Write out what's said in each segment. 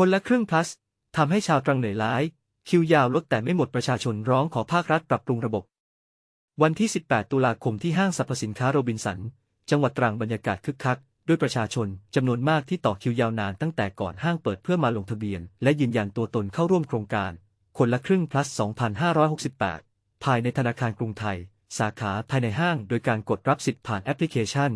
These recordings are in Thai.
คนละครึ่ง plus ทำให้ชาวตรังเหนื่อยล้าย คิวยาวลดแต่ไม่หมดประชาชนร้องขอภาครัฐปรับปรุงระบบ วันที่ 18 ตุลาคมที่ห้างสรรพสินค้าโรบินสัน จังหวัดตรังบรรยากาศคึกคัก ด้วยประชาชนจำนวนมากที่ต่อคิวยาวนานตั้งแต่ก่อนห้างเปิดเพื่อมาลงทะเบียน และยืนยันตัวตนเข้าร่วมโครงการ คนละครึ่ง plus 2568 ภายในธนาคารกรุงไทย สาขาภายในห้าง โดยการกดรับสิทธิ์ผ่านแอปพลิเคชัน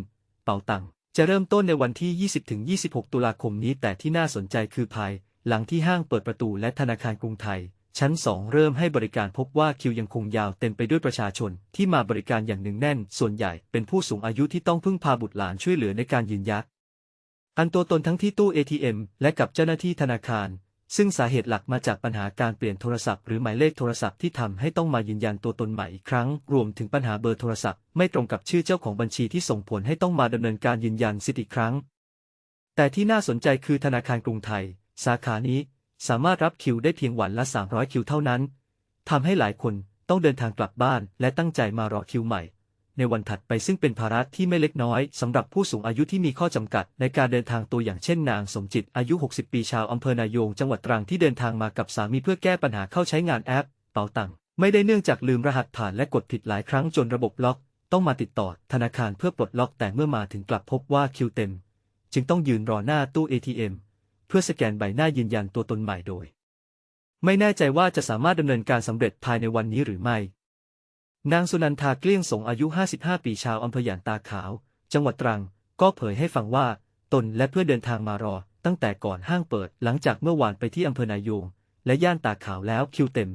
เป๋าตัง จะเริ่มต้นในวันที่ 20-26 ตุลาคมนี้แต่ที่น่าสนใจคือภายหลังที่ห้างเปิดประตูและธนาคารกรุงไทย ชั้น 2 เริ่มให้บริการพบว่าคิวยังคงยาวเต็มไปด้วยประชาชนที่มาบริการอย่างหนึ่งแน่น ส่วนใหญ่เป็นผู้สูงอายุที่ต้องพึ่งพาบุตรหลานช่วยเหลือในการยืนยักอันตัวตนทั้งที่ตู้ ATM และกับเจ้าหน้าที่ธนาคาร ซึ่งสาเหตุหลักมาจากปัญหาการเปลี่ยนโทรศัพท์หรือหมายเลขโทรศัพท์ที่ทำให้ต้องมายืนยันตัวตนใหม่อีกครั้ง รวมถึงปัญหาเบอร์โทรศัพท์ไม่ตรงกับชื่อเจ้าของบัญชีที่ส่งผลให้ต้องมาดำเนินการยืนยันสิทธิ์อีกครั้ง แต่ที่น่าสนใจคือธนาคารกรุงไทย สาขานี้ สามารถรับคิวได้เพียงวันละ 300 คิวเท่านั้นทำให้หลายคนต้องเดินทางกลับบ้าน และตั้งใจมารอคิวใหม่ ในวันถัดไปซึ่งเป็นภาระที่ไม่เล็กน้อยสำหรับผู้สูงอายุที่มีข้อจำกัดในการเดินทางตัวอย่างเช่นนางสมจิตอายุ 60 ปีชาวอำเภอนายงจังหวัดตรังที่เดินทางมากับสามีเพื่อแก้ปัญหาเข้าใช้งานแอป เป๋าตังค์ไม่ได้เนื่องจากลืมรหัสผ่านและกดผิดหลายครั้งจนระบบล็อก ต้องมาติดต่อธนาคารเพื่อปลดล็อกแต่เมื่อมาถึงกลับพบว่าคิวเต็ม จึงต้องยืนรอหน้าตู้ ATM เพื่อสแกนใบหน้ายืนยันตัวตนใหม่โดย ไม่แน่ใจว่าจะสามารถดำเนินการสำเร็จภายในวันนี้หรือไม่ นางสุนันทาเกลี้ยงสงอายุ 55 ปีชาวอำเภอหยานตาขาว จังหวัดตรัง ก็เผยให้ฟังว่า ตนและเพื่อนเดินทางมารอ ตั้งแต่ก่อนห้างเปิดหลังจากเมื่อวานไปที่อำเภอนายง และย่านตาขาวแล้วคิวเต็ม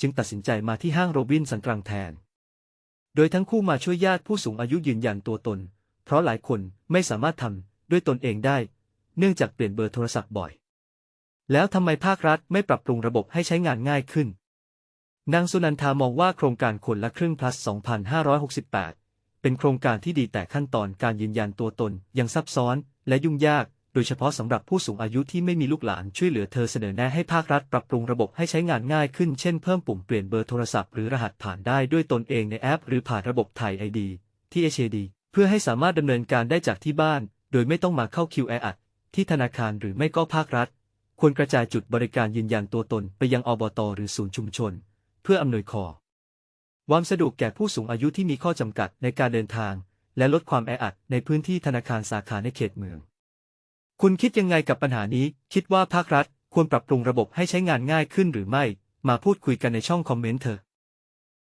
จึงตัดสินใจมาที่ห้างโรบินสันตรังแทน โดยทั้งคู่มาช่วยญาติผู้สูงอายุยืนยันตัวตน เพราะหลายคนไม่สามารถทำด้วยตนเองได้ เนื่องจากเปลี่ยนเบอร์โทรศัพท์บ่อย แล้วทำไมภาครัฐไม่ปรับปรุงระบบให้ใช้งานง่ายขึ้น นางสุนันทามองว่าโครงการคนละครึ่ง plus 2568 เป็นโครงการที่ดีแต่ขั้นตอนการยืนยันตัวตนยังซับซ้อนและยุ่งยาก โดยเฉพาะสำหรับผู้สูงอายุที่ไม่มีลูกหลานช่วยเหลือเธอเสนอแนะให้ภาครัฐปรับปรุงระบบให้ใช้งานง่ายขึ้น เช่นเพิ่มปุ่มเปลี่ยนเบอร์โทรศัพท์หรือรหัสผ่านได้ด้วยตนเองในแอป หรือผ่านระบบไทยไอดีที่ HAD เพื่อให้สามารถดำเนินการได้จากที่บ้าน โดยไม่ต้องมาเข้าคิวแออัดที่ธนาคารหรือไม่ก็ภาครัฐ ควรกระจายจุดบริการยืนยันตัวตนไปยังอบต หรือศูนย์ชุมชน เพื่ออำนวยคอความสะดวกแก่ผู้สูงอายุที่มีข้อจำกัดในการเดินทาง และลดความแออัดในพื้นที่ธนาคารสาขาในเขตเมือง คุณคิดยังไงกับปัญหานี้ คิดว่าภาครัฐควรปรับปรุงระบบให้ใช้งานง่ายขึ้นหรือไม่ มาพูดคุยกันในช่องคอมเมนต์เถอะ